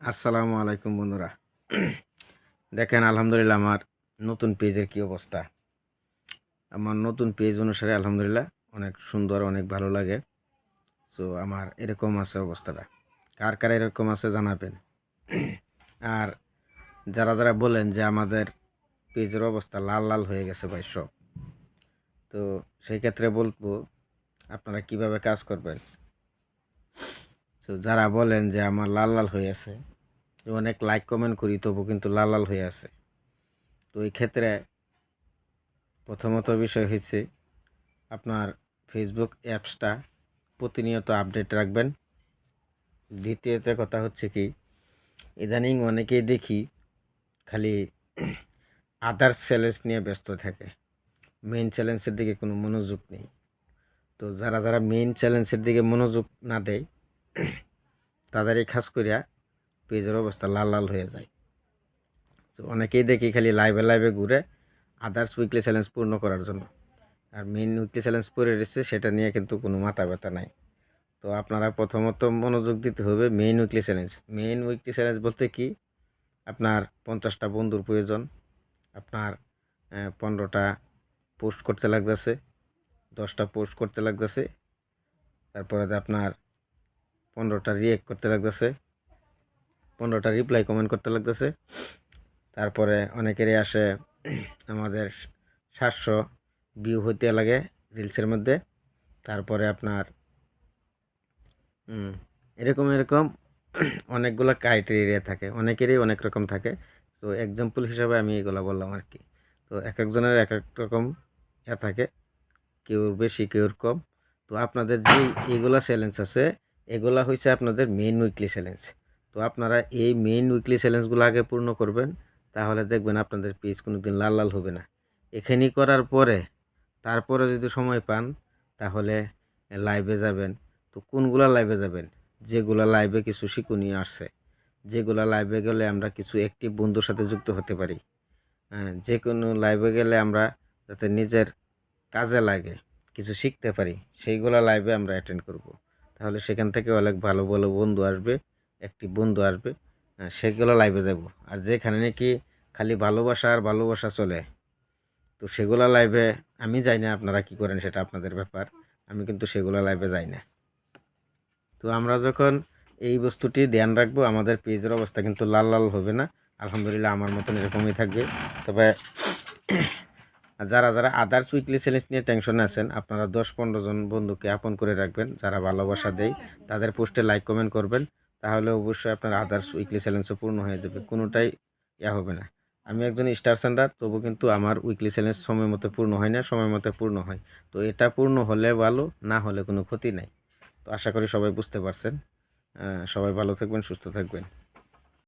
আসসালামু আলাইকুম বন্ধুরা। দেখেন, আলহামদুলিল্লাহ আমার নতুন পেজের কি অবস্থা। আমার নতুন পেজ অনুসারে আলহামদুলিল্লাহ অনেক সুন্দর, অনেক ভালো লাগে। সো আমার এরকম আছে অবস্থাটা। কার কার এরকম আছে জানাবেন। আর যারা যারা বলেন যে আমাদের পেজের অবস্থা লাল লাল হয়ে গেছে ভাই সব, তো সেই ক্ষেত্রে বলব, আপনারা কীভাবে কাজ করবেন? তো যারা বলেন যে আমার লাল লাল হয়ে আছে অনেক লাইক কমেন্ট করি, তবু কিন্তু লাল লাল হয়ে আছে। তো এই ক্ষেত্রে প্রথমত বিষয় হয়েছে আপনার ফেসবুক অ্যাপসটা প্রতিনিয়ত আপডেট রাখবেন। দ্বিতীয়ত কথা হচ্ছে কি, ইদানিং অনেকেই দেখি খালি আদার্স চ্যালেঞ্জ নিয়ে ব্যস্ত থাকে। মেইন চ্যালেঞ্জের দিকে কোনো মনোযোগ নেই। তো যারা যারা মেইন চ্যালেঞ্জের দিকে মনোযোগ না দেয়, তাদেরই খাস করিয়া পেজের অবস্থা লাল লাল হয়ে যায়। তো অনেকেই দেখি খালি লাইভে লাইভে ঘুরে আদার্স উইকলি চ্যালেঞ্জ পূর্ণ করার জন্য। আর মেন উইকলি চ্যালেঞ্জ পড়ে রয়েছে, সেটা নিয়ে কিন্তু কোনো মাথা ব্যথা নাই। তো আপনারা প্রথমত মনোযোগ দিতে হবে main weekly challenge main weekly challenge বলতে কি? আপনার পঞ্চাশটা বন্ধুর প্রয়োজন। আপনার পনেরোটা পোস্ট করতে লাগতেছে, দশটা পোস্ট করতে লাগতেছে, তারপরে আপনার পনেরোটা রিয়েক্ট করতে লাগতেছে। পনেরোটা রিপ্লাই কমেন্ট করতে লাগতেছে। তারপরে অনেকেরই আসে আমাদের সাতশো ভিউ হইতে লাগে রিলসের মধ্যে। তারপরে আপনার এরকম এরকম অনেকগুলো ক্রাইটেরিয়া থাকে। অনেকেরই অনেক রকম থাকে। তো এক্সাম্পল হিসাবে আমি এগুলো বললাম আর কি। তো এক একজনের এক এক রকম ইয়ে থাকে। কেউর বেশি কেউর কম। তো আপনাদের যে এগুলা চ্যালেঞ্জ আছে, এগুলা হচ্ছে আপনাদের মেইন উইকলি চ্যালেঞ্জ তো আপনারা এই মেইন উইকলি চ্যালেঞ্জগুলো আগে পূর্ণ করবেন, তাহলে দেখবেন আপনাদের পেজ কোনো দিন লাল লাল হবে না। এখানেই করার পরে, তারপরে যদি সময় পান, তাহলে লাইভে যাবেন। তো কোনগুলো লাইভে যাবেন? যেগুলা লাইভে কিছু শিক্ষণীয় আসছে যেগুলা লাইভে গেলে আমরা কিছু অ্যাক্টিভ বন্ধুর সাথে যুক্ত হতে পারি। যে কোনো লাইভে গেলে আমরা যাতে নিজের কাজে লাগে, কিছু শিখতে পারি, সেইগুলা লাইভে আমরা অ্যাটেন্ড করব। তাহলে সেখান থেকে অনেক ভালো ভালো বন্ধু আসবে। একটি বন্ধু আসবে সেগুলো লাইভে যাব। আর যেখানে নাকি খালি ভালোবাসা আর ভালোবাসা চলে, তো সেগুলো লাইভে আমি যাই না, আপনারা কি করেন সেটা আপনাদের ব্যাপার, আমি কিন্তু সেগুলো লাইভে যাই না। তো আমরা যখন এই বস্তুটি ধ্যান রাখব, আমাদের পেজের অবস্থা কিন্তু লাল লাল হবে না, আলহামদুলিল্লাহ আমার মতন এরকমই থাকবে। তবে যারা যারা আদার্স উইকলি চ্যালেঞ্জ নিয়ে টেনশনে আছেন, আপনারা দশ পনেরো জন বন্ধুকে আপন করে রাখবেন, যারা ভালোবাসা দেয়, তাদের পোস্টে লাইক কমেন্ট করবেন। তাহলে অবশ্যই আপনার আদার্স উইকলি চ্যালেঞ্জও পূর্ণ হয়ে যাবে, কোনোটাই ইয়া হবে না। আমি একজন স্টার সেন্টার তবু কিন্তু আমার উইকলি চ্যালেঞ্জ সময় মতো পূর্ণ হয় না, সময় মতো পূর্ণ হয়। তো এটা পূর্ণ হলে ভালো, না হলে কোনো ক্ষতি নাই। তো আশা করি সবাই বুঝতে পারছেন। সবাই ভালো থাকবেন, সুস্থ থাকবেন।